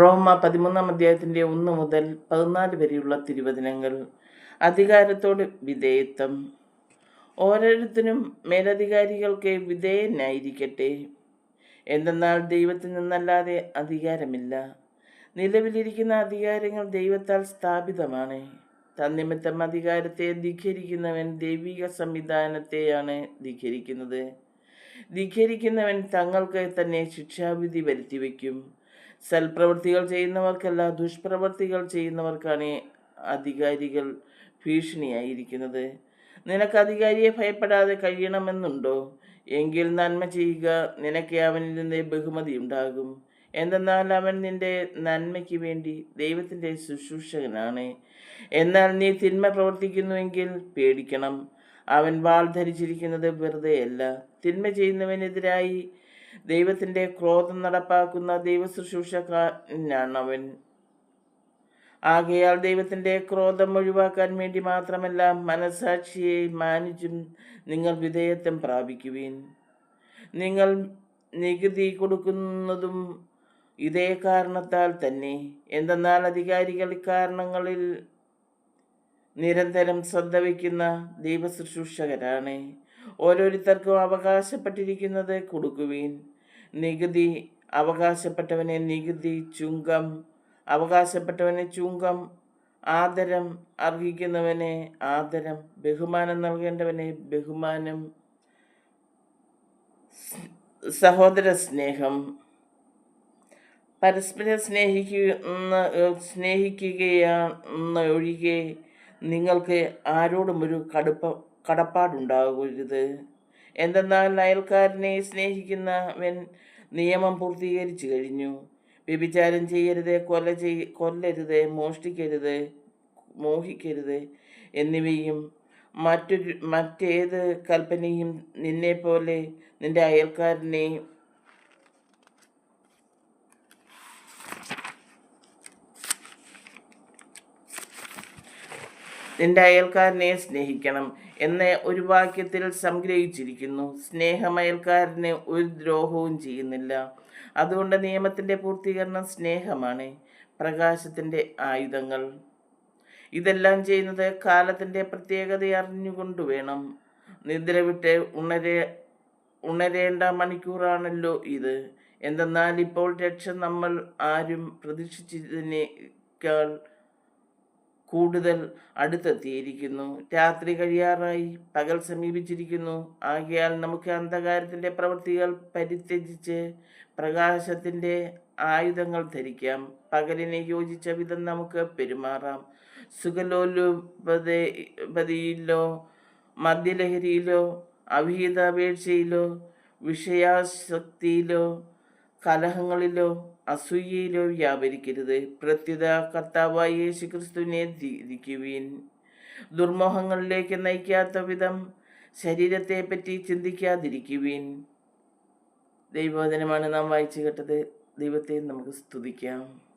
റോമ പതിമൂന്നാം അധ്യായത്തിന്റെ ഒന്ന് മുതൽ പതിനാല് വരെയുള്ള തിരുവചനങ്ങൾ. അധികാരത്തോട് വിധേയത്വം. ഓരോരുത്തരും മേലധികാരികൾക്ക് വിധേയനായിരിക്കട്ടെ. എന്തെന്നാൽ ദൈവത്തിൽ നിന്നല്ലാതെ അധികാരമില്ല. നിലവിലിരിക്കുന്ന അധികാരങ്ങൾ ദൈവത്താൽ സ്ഥാപിതമാണ്. തന്നിമിത്തം അധികാരത്തെ ധിഖരിക്കുന്നവൻ ദൈവിക സംവിധാനത്തെയാണ് ധിഖരിക്കുന്നത്. ധിഖരിക്കുന്നവൻ തങ്ങൾക്ക് തന്നെ ശിക്ഷാവിധി വരുത്തിവെക്കും. സൽപ്രവൃത്തികൾ ചെയ്യുന്നവർക്കല്ല ദുഷ്പ്രവൃത്തികൾ ചെയ്യുന്നവർക്കാണ് അധികാരികൾ ഭീഷണിയായിരിക്കുന്നത്. നിനക്ക് അധികാരിയെ ഭയപ്പെടാതെ കഴിയണമെന്നുണ്ടോ? എങ്കിൽ നന്മ ചെയ്യുക നിനക്ക് അവനിൽ നിന്ന് ബഹുമതി ഉണ്ടാകും. എന്തെന്നാൽ അവൻ നിന്റെ നന്മയ്ക്ക് വേണ്ടി ദൈവത്തിന്റെ ശുശ്രൂഷകനാണ്. എന്നാൽ നീ തിന്മ പ്രവർത്തിക്കുന്നുവെങ്കിൽ പേടിക്കണം. അവൻ വാൾ ധരിച്ചിരിക്കുന്നത് വെറുതെയല്ല. തിന്മ ചെയ്യുന്നവനെതിരായി ദൈവത്തിന്റെ ക്രോധം നടപ്പാക്കുന്ന ദൈവശുശ്രൂഷക്കാരനാണ് അവൻ. ആകയാൽ ദൈവത്തിന്റെ ക്രോധം ഒഴിവാക്കാൻ വേണ്ടി മാത്രമല്ല മനസാക്ഷിയെ മാനിച്ചും നിങ്ങൾ വിധേയത്വം പ്രാപിക്കുവീൻ. നിങ്ങൾ നികുതി കൊടുക്കുന്നതും ഇതേ കാരണത്താൽ തന്നെ. എന്തെന്നാൽ അധികാരികൾ കാരണങ്ങളിൽ നിരന്തരം ശ്രദ്ധ വയ്ക്കുന്ന ദൈവശുശ്രൂഷകരാണ്. ഓരോരുത്തർക്കും അവകാശപ്പെട്ടിരിക്കുന്നത് കൊടുക്കുവീൻ. നികുതി അവകാശപ്പെട്ടവനെ നികുതി ചുങ്കം അവകാശപ്പെട്ടവനെ ചുങ്കം ആദരം അർഹിക്കുന്നവനെ ആദരം ബഹുമാനം നൽകേണ്ടവനെ ബഹുമാനം സഹോദര സ്നേഹം. പരസ്പരം സ്നേഹിക്കുന്ന സ്നേഹിക്കുകയെന്ന ഒഴികെ നിങ്ങൾക്ക് ആരോടും ഒരു കടുപ്പ കടപ്പാടുണ്ടാകരുത്. എന്തെന്നാൽ അയൽക്കാരനെ സ്നേഹിക്കുന്നവൻ നിയമം പൂർത്തീകരിച്ചു കഴിഞ്ഞു. വ്യഭിചാരം ചെയ്യരുത് കൊല ചെയ് കൊല്ലരുത് മോഷ്ടിക്കരുത് മോഹിക്കരുത് എന്നിവയും മറ്റൊരു മറ്റേത് കൽപ്പനയും നിന്നെപ്പോലെ നിന്റെ അയൽക്കാരനെ നിന്റെ അയൽക്കാരനെ സ്നേഹിക്കണം. എന്ന് ഒരു വാക്യത്തിൽ സംഗ്രഹിച്ചിരിക്കുന്നു. സ്നേഹമയൽക്കാരന് ഒരു ദ്രോഹവും ചെയ്യുന്നില്ല. അതുകൊണ്ട് നിയമത്തിന്റെ പൂർത്തീകരണം സ്നേഹമാണ്. പ്രകാശത്തിന്റെ ആയുധങ്ങൾ. ഇതെല്ലാം ചെയ്യുന്നത് കാലത്തിന്റെ പ്രത്യേകത അറിഞ്ഞുകൊണ്ട് വേണം. നിദ്ര വിട്ട് ഉണരേ ഉണരേണ്ട മണിക്കൂറാണല്ലോ ഇത്. എന്തെന്നാൽ ഇപ്പോൾ രക്ഷ നമ്മൾ ആരും പ്രതീക്ഷിച്ചതിനേക്കാൾ കൂടുതൽ അടുത്തെത്തിയിരിക്കുന്നു. രാത്രി കഴിയാറായി. പകൽ സമീപിച്ചിരിക്കുന്നു. ആകയാൽ നമുക്ക് അന്ധകാരത്തിന്റെ പ്രവൃത്തികൾ പരിത്യജിച്ച് പ്രകാശത്തിന്റെ ആയുധങ്ങൾ ധരിക്കാം. പകലിനെ യോജിച്ച വിധം നമുക്ക് പെരുമാറാം. സുഖലോലുപതിയിലോ മദ്യലഹരിയിലോ അവിഹിതാപേക്ഷയിലോ വിഷയാസക്തിയിലോ കലഹങ്ങളിലോ അസൂയയിലോ വ്യാപരിക്കരുത്. പ്രത്യുത കർത്താവായ യേശു ക്രിസ്തുവിനെ ധിരിക്കുവിൻ. ദുർമോഹങ്ങളിലേക്ക് നയിക്കാത്ത വിധം ശരീരത്തെ പറ്റി ചിന്തിക്കാതിരിക്കുവിൻ. ദൈവവചനമാണ് നാം വായിച്ചു കേട്ടത്. ദൈവത്തെ നമുക്ക് സ്തുതിക്കാം.